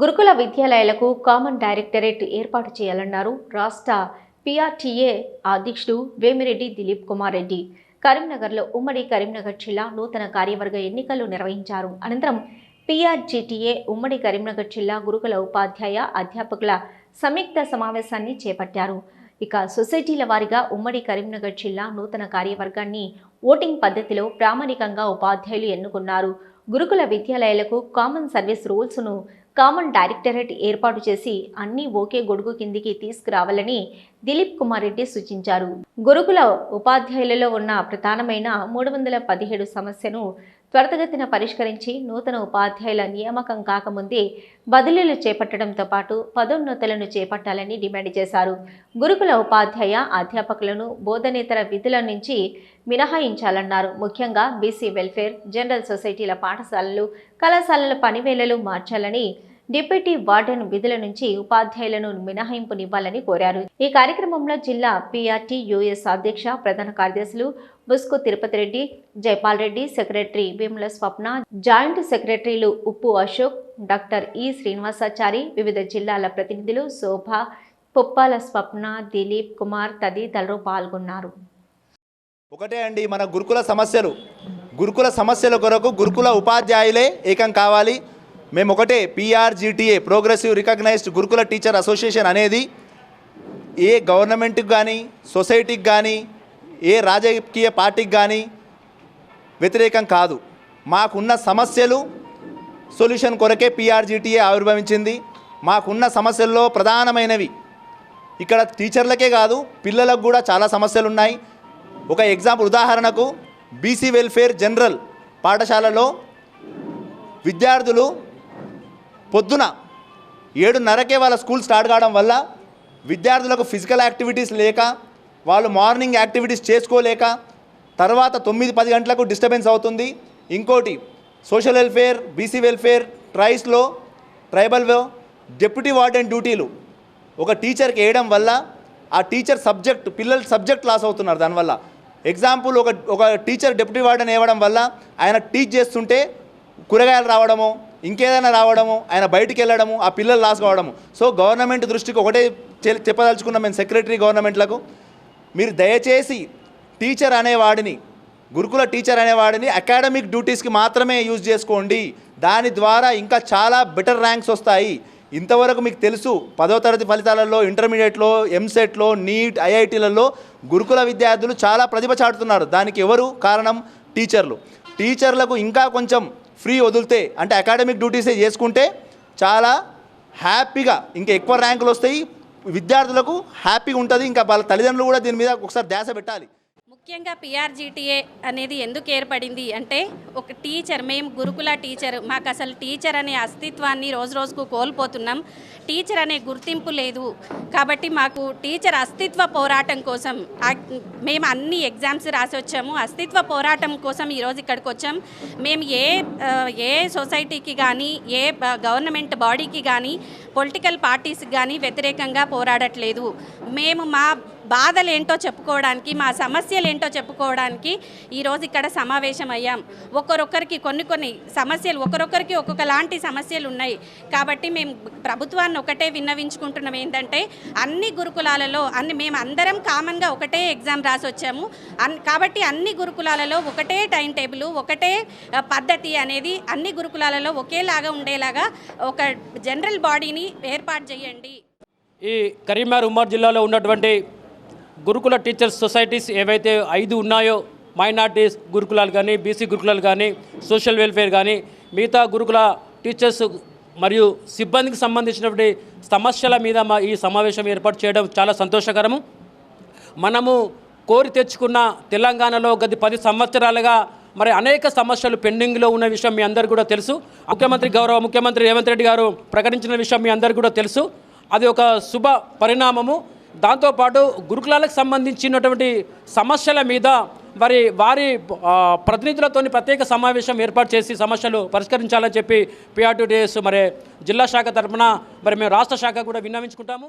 గురుకుల విద్యాలయాలకు common directorate ఏర్పాటు చేయాలన్నారు రాష్ట్ర పిఆర్టీఏ అధ్యక్షుడు వేమిరెడ్డి దిలీప్ కుమార్ రెడ్డి. కరీంనగర్లో ఉమ్మడి కరీంనగర్ జిల్లా నూతన కార్యవర్గ ఎన్నికలు నిర్వహించారు. అనంతరం పిఆర్జీటీఏ ఉమ్మడి కరీంనగర్ జిల్లా గురుకుల ఉపాధ్యాయ అధ్యాపకుల సంయుక్త సమావేశాన్ని చేపట్టారు. ఇక సొసైటీల వారీగా ఉమ్మడి కరీంనగర్ జిల్లా నూతన కార్యవర్గాన్ని ఓటింగ్ పద్ధతిలో ప్రామాణికంగా ఉపాధ్యాయులు ఎన్నుకున్నారు. గురుకుల విద్యాలయాలకు కామన్ సర్వీస్ రూల్స్ను కామన్ డైరెక్టరేట్ ఏర్పాటు చేసి అన్ని ఒకే గొడుగు కిందికి తీసుకురావాలని దిలీప్ కుమార్ రెడ్డి సూచించారు. గురుకుల ఉపాధ్యాయులలో ఉన్న ప్రధానమైన మూడు వందల పదిహేడు సమస్యను త్వరితగతిన పరిష్కరించి నూతన ఉపాధ్యాయుల నియామకం కాకముందే బదిలీలు చేపట్టడంతో పాటు పదోన్నతులను చేపట్టాలని డిమాండ్ చేశారు. గురుకుల ఉపాధ్యాయ అధ్యాపకులను బోధనేతర విధుల నుంచి మినహాయించాలన్నారు. ముఖ్యంగా బీసీ వెల్ఫేర్ జనరల్ సొసైటీల పాఠశాలలు కళాశాలల పనివేళలు మార్చాలని డిప్యూటీ వార్డెన్ విధుల నుంచి ఉపాధ్యాయులను మినహాయింపునివ్వాలని కోరారు. ఈ కార్యక్రమంలో జిల్లా పీఆర్టీ యుఎస్ అధ్యక్ష ప్రధాన కార్యదర్శులు బుస్కు తిరుపతి రెడ్డి జైపాల్ రెడ్డి సెక్రటరీ వేముల స్వప్న జాయింట్ సెక్రటరీలు ఉప్పు అశోక్ డాక్టర్ ఈ శ్రీనివాసాచారి వివిధ జిల్లాల ప్రతినిధులు శోభ పుప్పాల స్వప్న దిలీప్ కుమార్ తదితరులు పాల్గొన్నారు. ఒకటే అండి మన గురుకుల సమస్యలు. గురుకుల సమస్యల కొరకు గురుకుల ఉపాధ్యాయులే ఏకం కావాలి. మేము ఒకటే PRGTA progressive recognised Gurukula teacher association అనేది ఏ గవర్నమెంట్కి కానీ సొసైటీకి కానీ ఏ రాజకీయ పార్టీకి కానీ వ్యతిరేకం కాదు. మాకున్న సమస్యలు సొల్యూషన్ కొరకే పీఆర్జీటీఏ ఆవిర్భవించింది. మాకున్న సమస్యల్లో ప్రధానమైనవి ఇక్కడ టీచర్లకే కాదు పిల్లలకు కూడా చాలా సమస్యలు ఉన్నాయి ఒక ఎగ్జాంపుల్ ఉదాహరణకు బీసీ వెల్ఫేర్ జనరల్ పాఠశాలలో విద్యార్థులు పొద్దున ఏడున్నరకే వాళ్ళ స్కూల్ స్టార్ట్ కావడం వల్ల విద్యార్థులకు ఫిజికల్ యాక్టివిటీస్ లేక వాళ్ళు మార్నింగ్ యాక్టివిటీస్ చేసుకోలేక తర్వాత తొమ్మిది పది గంటలకు డిస్టర్బెన్స్ అవుతుంది. ఇంకోటి సోషల్ వెల్ఫేర్ బీసీ వెల్ఫేర్ ట్రైస్లో ట్రైబల్లో డెప్యూటీ వార్డెన్ డ్యూటీలు ఒక టీచర్కి వేయడం వల్ల ఆ టీచర్ సబ్జెక్ట్ పిల్లలు సబ్జెక్ట్ లాస్ అవుతున్నారు దానివల్ల ఎగ్జాంపుల్ ఒక ఒక టీచర్ డెప్యూటీ వార్డెన్ వేయడం వల్ల ఆయన టీచ్ చేస్తుంటే కూరగాయలు రావడమో ఇంకేదైనా రావడము ఆయన బయటికి వెళ్ళడము ఆ పిల్లలు లాస్ కావడము సో గవర్నమెంట్ దృష్టికి ఒకటే చె- చెప్పదలుచుకున్నాం మేము సెక్రటరీ గవర్నమెంట్లకు. మీరు దయచేసి టీచర్ అనేవాడిని గురుకుల టీచర్ అనేవాడిని అకాడమిక్ డ్యూటీస్కి మాత్రమే యూజ్ చేసుకోండి. దాని ద్వారా ఇంకా చాలా బెటర్ ర్యాంక్స్ వస్తాయి. ఇంతవరకు మీకు తెలుసు పదో తరగతి ఫలితాలలో ఇంటర్మీడియట్లో ఎంసెట్లో నీట్ ఐఐటీలలో గురుకుల విద్యార్థులు చాలా ప్రతిభ చాటుతున్నారు. దానికి ఎవరు కారణం? టీచర్లు. టీచర్లకు ఇంకా కొంచెం ఫ్రీ వదిలితే అంటే అకాడమిక్ డ్యూటీసే చేసుకుంటే చాలా హ్యాపీగా ఇంకా ఎక్కువ ర్యాంకులు వస్తాయి. విద్యార్థులకు హ్యాపీగా ఉంటుంది. ఇంకా వాళ్ళ తల్లిదండ్రులు కూడా దీని మీద ఒకసారి ధ్యాస పెట్టాలి. ముఖ్యంగా పిఆర్జీటీఏ అనేది ఎందుకు ఏర్పడింది అంటే ఒక టీచర్ మేము గురుకుల టీచర్ మాకు అసలు టీచర్ అనే అస్తిత్వాన్ని రోజు రోజుకు కోల్పోతున్నాం. టీచర్ అనే గుర్తింపు లేదు. కాబట్టి మాకు టీచర్ అస్తిత్వ పోరాటం కోసం మేము అన్ని ఎగ్జామ్స్ రాసి వచ్చాము. అస్తిత్వ పోరాటం కోసం ఈరోజు ఇక్కడికి వచ్చాం. మేము ఏ ఏ సొసైటీకి కానీ ఏ గవర్నమెంట్ బాడీకి కానీ పొలిటికల్ పార్టీస్కి కానీ వ్యతిరేకంగా పోరాడట్లేదు. మేము మా బాధలు ఏంటో చెప్పుకోవడానికి మా సమస్యలు ఏంటో చెప్పుకోవడానికి ఈరోజు ఇక్కడ సమావేశం అయ్యాం. ఒక్కొక్కరికి కొన్ని కొన్ని సమస్యలు ఒకరొకరికి ఒక్కొక్క లాంటి సమస్యలు ఉన్నాయి. కాబట్టి మేము ప్రభుత్వాన్ని ఒకటే విన్నవించుకుంటున్నాం. ఏంటంటే అన్ని గురుకులాలలో అన్ని మేము అందరం కామన్గా ఒకటే ఎగ్జామ్ రాసి వచ్చాము అన్ కాబట్టి అన్ని గురుకులాలలో ఒకటే టైం టేబుల్ ఒకటే పద్ధతి అనేది అన్ని గురుకులాలలో ఒకేలాగా ఉండేలాగా ఒక జనరల్ బాడీని ఏర్పాటు చేయండి. ఈ కరీంనగర్ ఉమ్మడి జిల్లాలో ఉన్నటువంటి గురుకుల టీచర్స్ సొసైటీస్ ఏవైతే ఐదు ఉన్నాయో మైనార్టీస్ గురుకులాలు కానీ బీసీ గురుకులాలు కానీ సోషల్ వెల్ఫేర్ కానీ మిగతా గురుకుల టీచర్స్ మరియు సిబ్బందికి సంబంధించినటువంటి సమస్యల మీద మా ఈ సమావేశం ఏర్పాటు చేయడం చాలా సంతోషకరము. మనము కోరి తెచ్చుకున్న తెలంగాణలో గత పది సంవత్సరాలుగా మరి అనేక సమస్యలు పెండింగ్లో ఉన్న విషయం మీ అందరికీ కూడా తెలుసు. ముఖ్యమంత్రి గౌరవ ముఖ్యమంత్రి రేవంత్ రెడ్డి గారు ప్రకటించిన విషయం మీ అందరికీ కూడా తెలుసు. అది ఒక శుభ పరిణామము. దాంతోపాటు గురుకులాలకు సంబంధించినటువంటి సమస్యల మీద మరి వారి ప్రతినిధులతో ప్రతినిధులతోని ప్రత్యేక సమావేశం ఏర్పాటు చేసి సమస్యలు పరిష్కరించాలని చెప్పి పిఆర్టీడీఎస్ మరి జిల్లా శాఖ తరఫున మరి మేము రాష్ట్ర శాఖ కూడా విన్నవించుకుంటాము.